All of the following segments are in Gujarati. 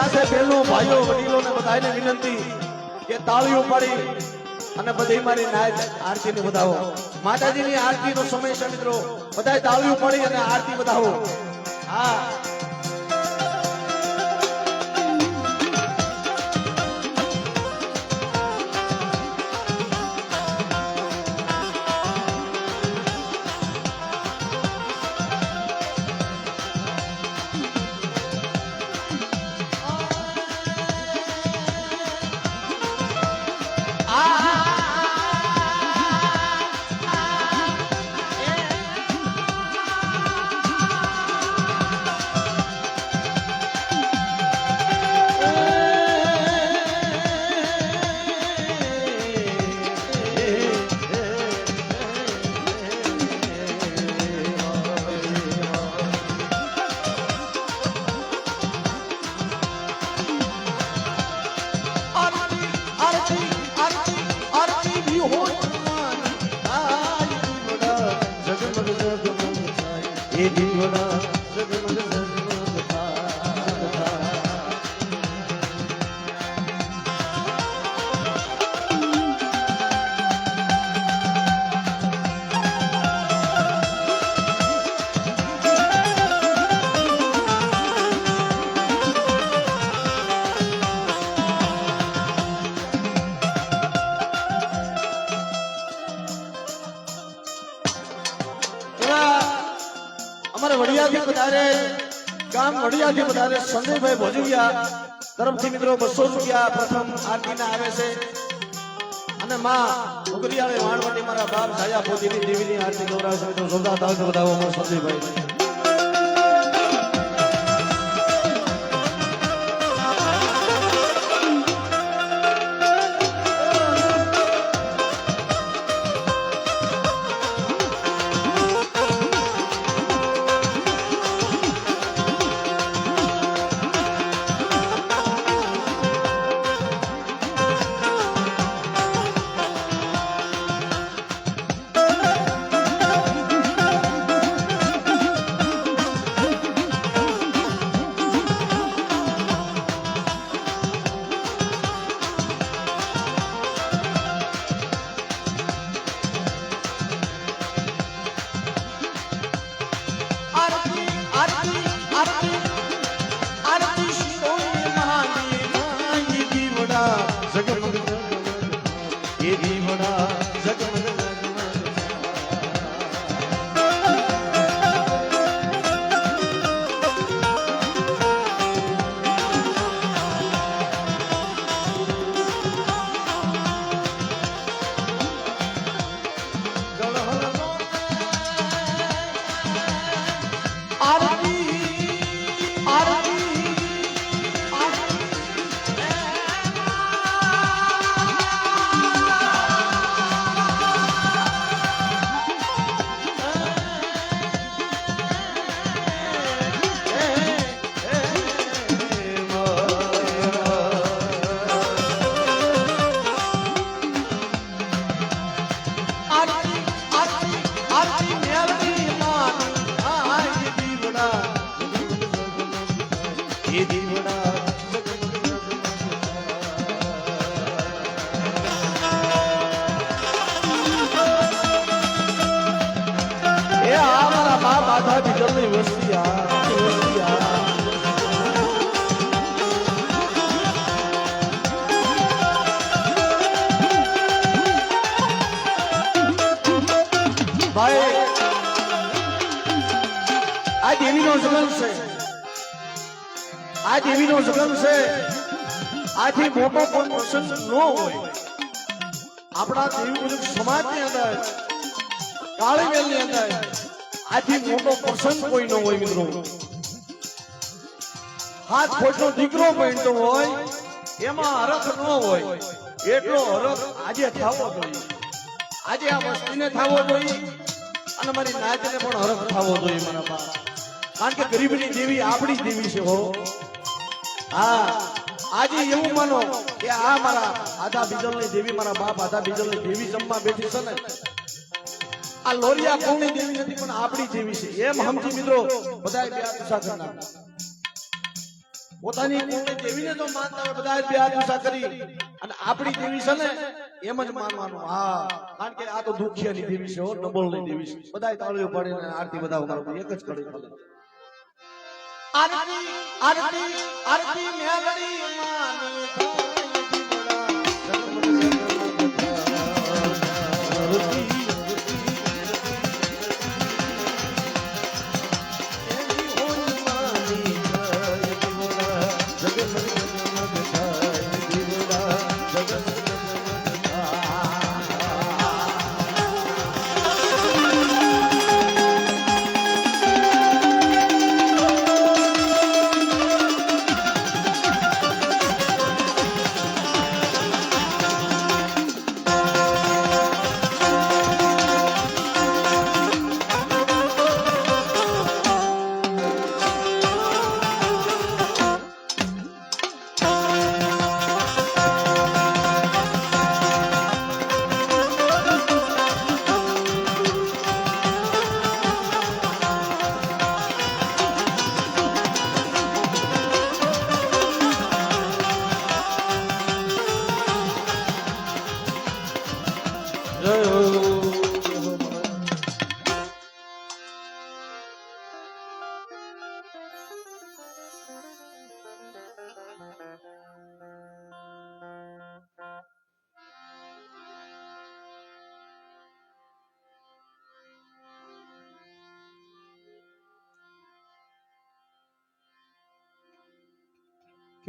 સાથે બહેનો ભાઈઓ વડીલોને બધાને વિનંતી કે તાળીઓ પાડી અને બધી મારી નાય માતાજી વધાવો. માતાજીની આરતીનો સમય છે મિત્રો. બધાય તાળીઓ પાડી અને આરતી વધાવો. હા. અમારે વડિયાથી પધારે ગામ વડિયાથી પધારે સંજયભાઈ ભોજવિયા ધરમથી મિત્રો બસો રૂપિયા પ્રથમ આરતીના આવે છે. અને માં ઉગરિયાળે વાણવટી મારા બાપ સાયા પોતીની દેવીની આરતી ગૌરાવ સમિતિ જોરદાર દેવીનો જગન છે. આ દેવીનો જગન છે. આથી મોટો કોઈ પ્રસંગ ન હોય. આપણા દેવી મુજબ સમાજની અંદર કાળીમેલની અંદર આથી મોટો પ્રસંગ કોઈ ન હોય મિત્રો. હાથ ખોટનો દીકરો પહેરતો હોય, એમાં હરખ ન હોય. એટલો હરખ આજે થવો જોઈએ. આજે આ વસ્તીને થવો જોઈએ અને મારી નાચને પણ હરખ થવો જોઈએ મારા બા કારણ કે ગરીબની દેવી આપણી દેવી છે હો. હા. આજે એવું માનો કે આ મારા આધા બીજલની દેવી મારા બાપ આધા બીજલની દેવી જમવા બેઠી છે ને. આ લોરિયા કોની દેવી નથી, પણ આપણી દેવી છે. એમ સમજી મિત્રો બધાય બે હાથ કરના. પોતાની કુળની દેવીને તો માનતા હોય બધા બે હાથ કરી. અને આપણી દેવી છે ને, એમ જ માનવાનું. હા. કારણ કે આ તો દુખિયાની દેવી છે નબળની દેવી છે. બધા તાળીઓ પાડીને આરતી બધા એક જ કરે આરતી આરતી આરતી મેલડી માની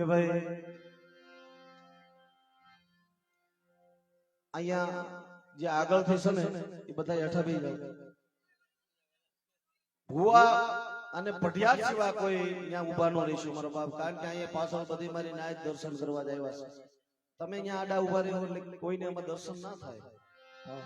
કે ભાઈ અહીંયા જે આગળ થશે ને, એ બધા હેઠા બેસી જાય ભુવા અને પઢિયાર સિવાય કોઈ ત્યાં ઊભા ન રહીશું મારો બાપ. કારણ કે અહીંયા પાછળ બધી મારી નાયક દર્શન કરવા જ આવ્યા છે. તમે અહીંયા આડા ઊભા રહ્યો એટલે કોઈને એમાં દર્શન ના થાય. હા.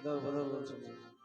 પધારો, પધારો, દર્શન કરો. એ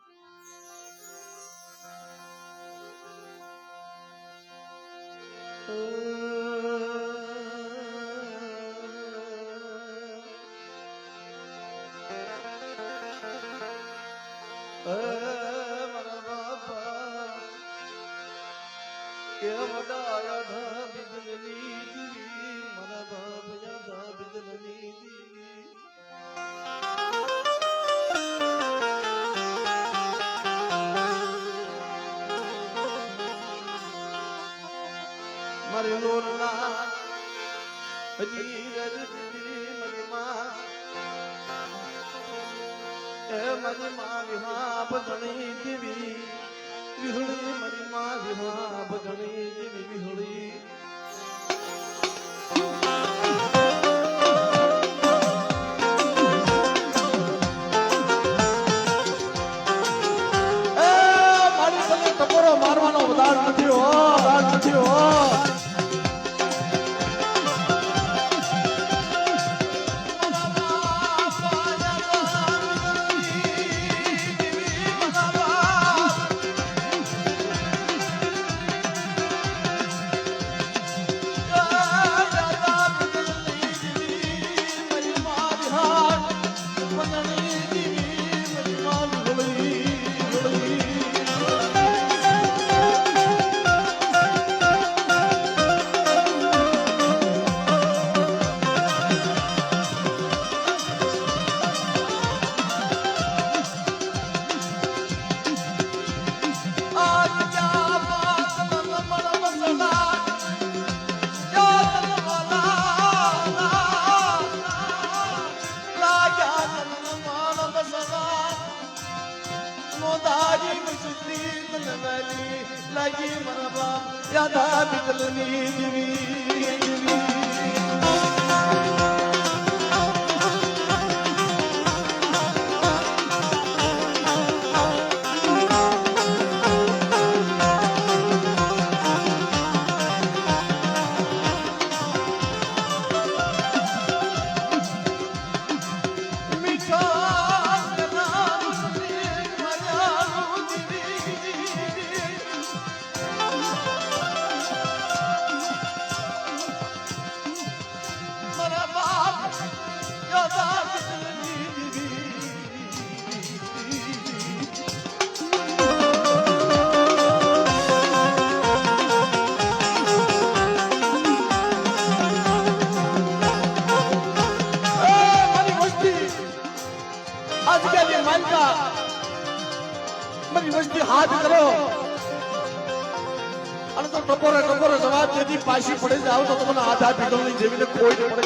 I'm gonna give be the point of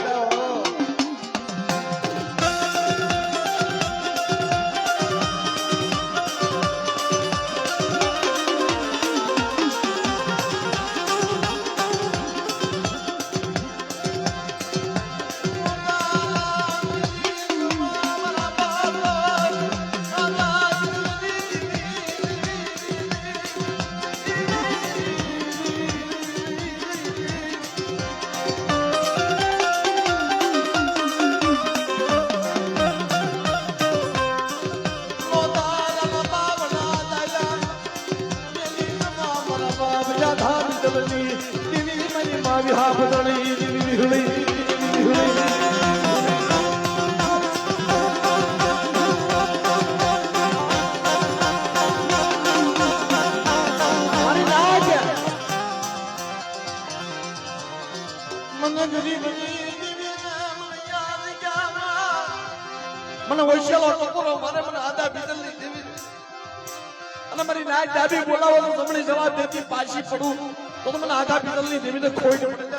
મને વૈશાલો ટકોરો મારે મને આદા બીજલની દેવી અને મારી નાય ડાબી બોલાવો તમને જવાબ દેતી પાછી પડું. તો મને આધા બીજલની દેવીને ખોઈ પડી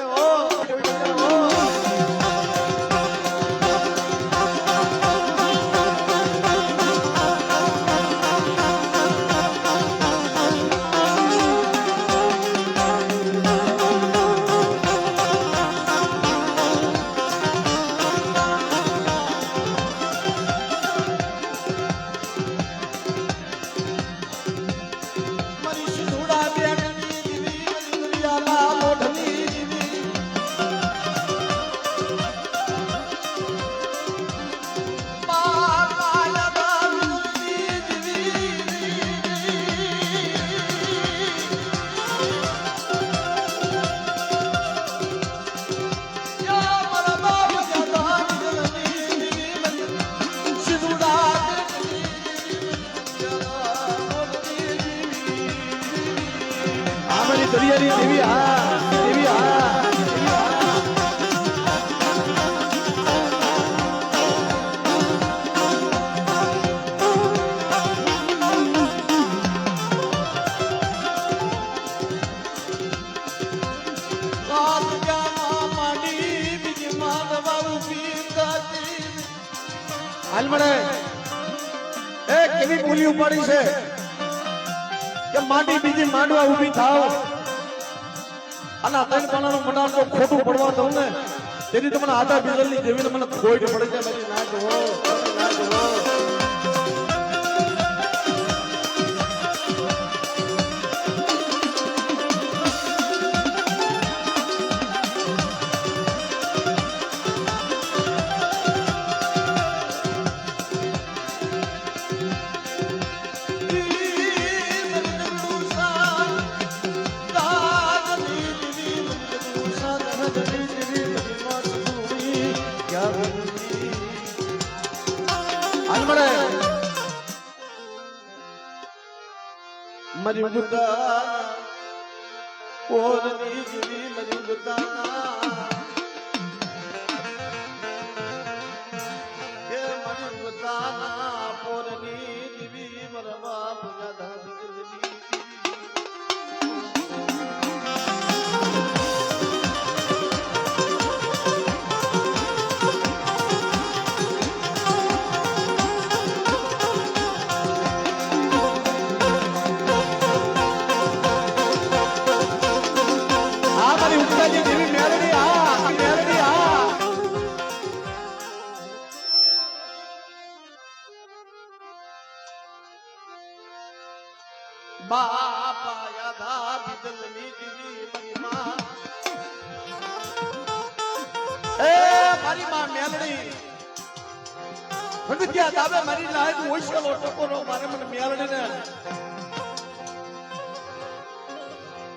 હાલ મળે એ કેવી બોલી ઉપાડી છે? કે માટી બીજી માંડવા ઊભી થાવ. અને આ ત્રણ પાનાનું મંડાણ તો ખોટું પડવા દઉં ને. તેથી તમને આધા બીજલની જેવીને મને ખોઈ પડે છે મારી ના મારી ના જુઓ. મરી ગુદાના ઓરની જીવી મરી એ, મારી માં મેલડી. ભગત્યા દાવે મારી લાયક ઓછેલો ટકોરો મારે મને મેલડી ને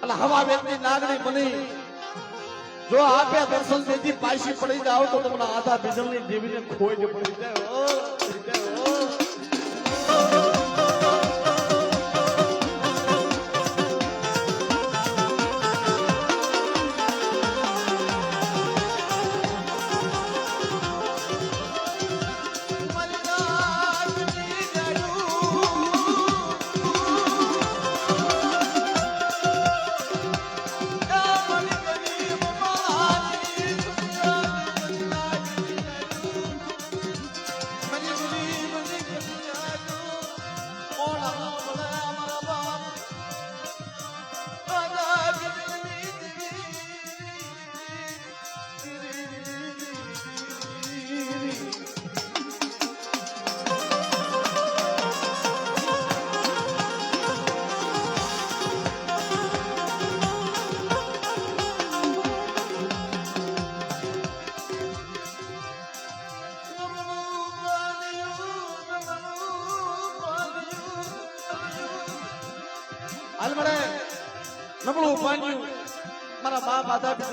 અને હવા વેતની નાગણી બની. જો આપ્યા દર્શન તેથી પાછી પડી જાવ તો તમને આધા બીજલની દેવીને ખોઈ જ પડી જાય.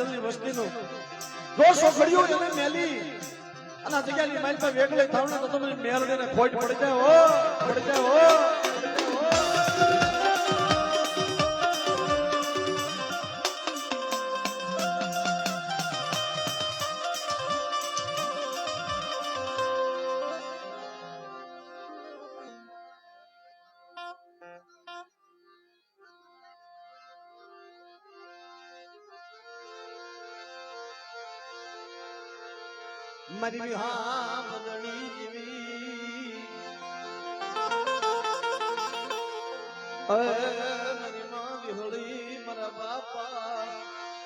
પિતરની વસ્તીનું. જો સોખડ્યું એને મેલી. અને આ જગ્યાની માઇલ પર વેગલે થાવ ને તો તમે મેલડીને ખોટ પડી જાય હો, પડી જાય હો. મારી વિહા બદણી જેવી મારી માં વિહળી મારા બાપા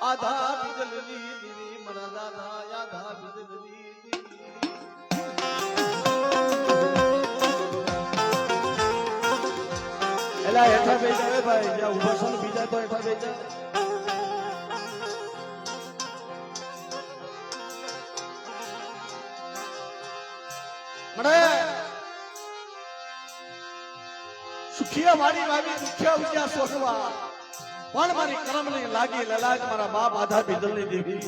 આધા બિદલની દીવી મારા દાદા આધા બિદલની દીવી એલા હેઠા એ ભાઈ, જ્યાં ઊભા છો બીજા તો હેઠા બેસા. મળે સુખિયા મારી વાવી દુખ્યા ઉજ્યા સોસવા. પણ મારી કરમની લાગી લલાજ મારા બાપ આધા બિદલની દેવી.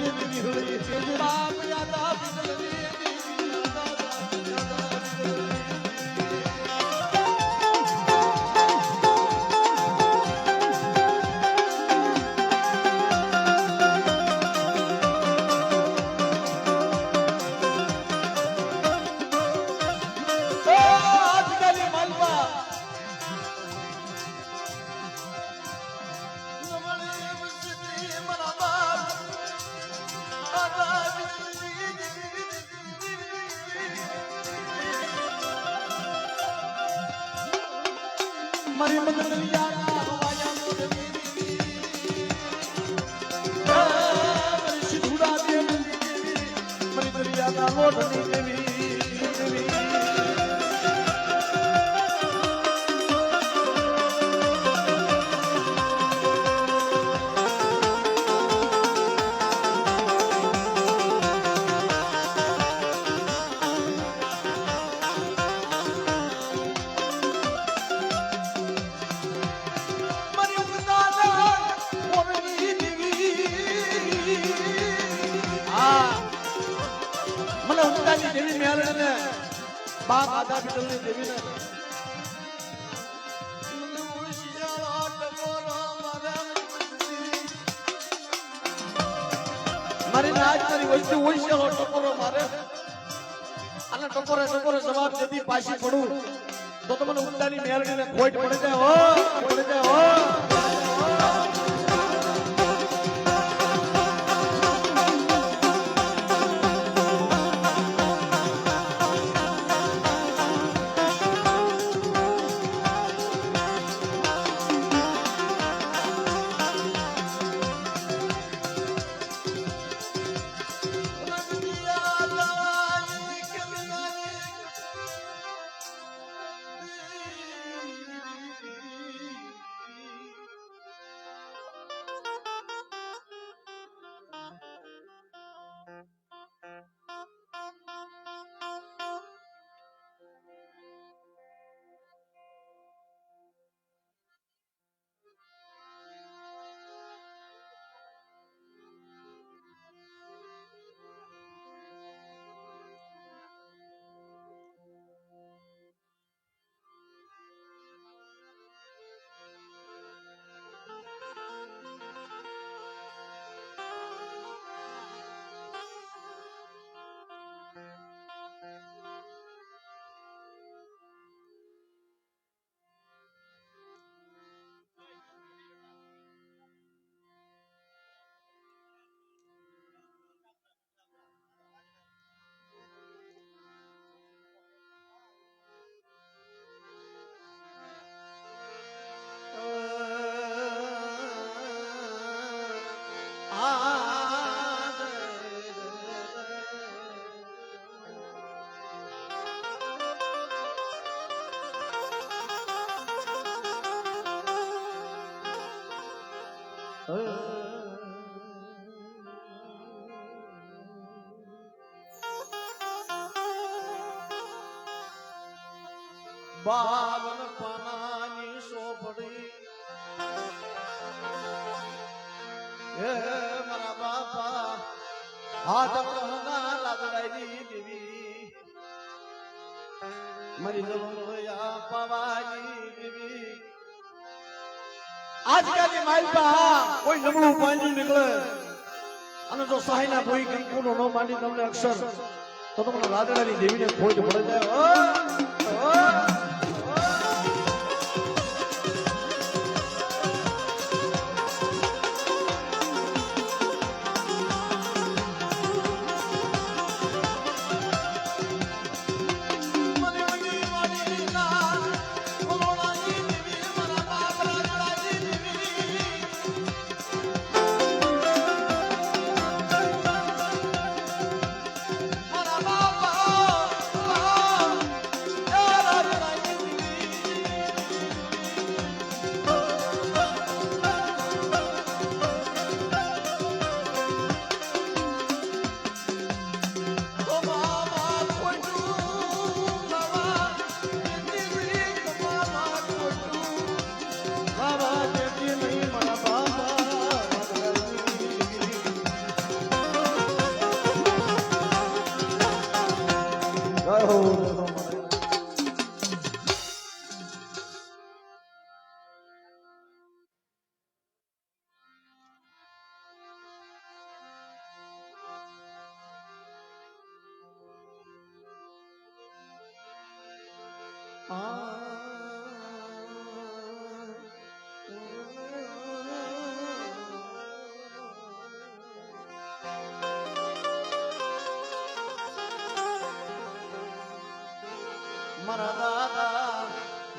દીદી હુળી છે બાપ હોશિયારો ટકોરો મારે. અને ટકોરે ટકોરે જવાબ દેતી પાછી પડું. તો તમને ઉંડાની મેળવીને ખોટ પડી જાય હો, પડી જાય હો. માલપા કોઈ નબળું પાંજું નીકળે. અને જો સહાયના કોઈ કંકુનો ન માંડી તમને અક્ષર, તો તમને લાદડાની દેવીને ખોજ પડે જાય.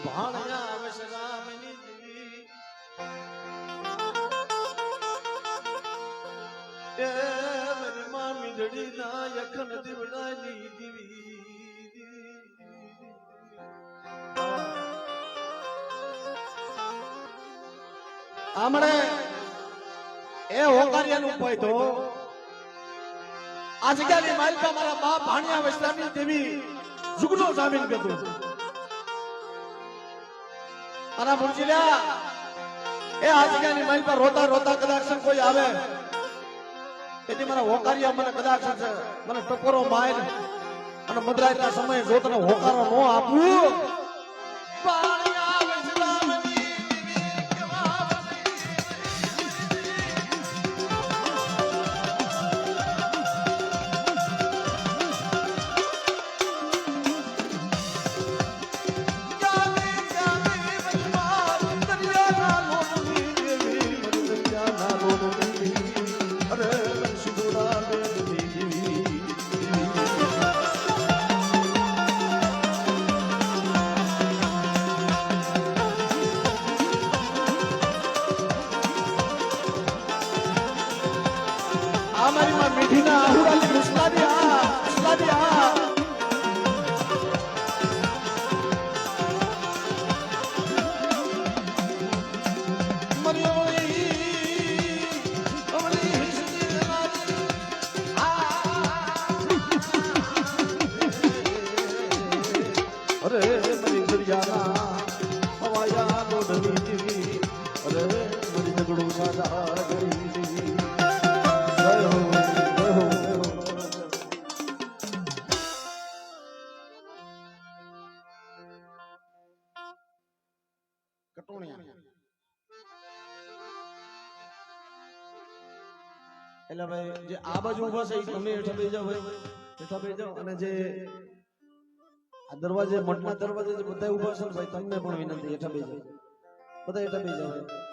ભાણ્યા વિશ્રામની એ મારી મામી દડી ના તો આજકાલની માલિકા મારા બાપ ભાણિયા વિશ્રામની દેવી જુગનો જામીન કીધું અને લ્યા એ આ જગ્યાની પર રોતા રોતા કદાચ કોઈ આવે. તેથી મારા હોકારિયા મને કદાચ મને ટકોરો માર અને મદરાઈના સમયે જો તને હોકારો ન આપું આ બાજુ ઊભા છે તમે હેઠા બેસી જાઓ ભાઈ. હેઠા બેસી જાઓ. અને જે આ દરવાજે, મઠના દરવાજે બધા ઊભા છે ભાઈ, તમને પણ વિનંતી હેઠા બેસી જાઓ. બધા હેઠા બેસી જાઓ.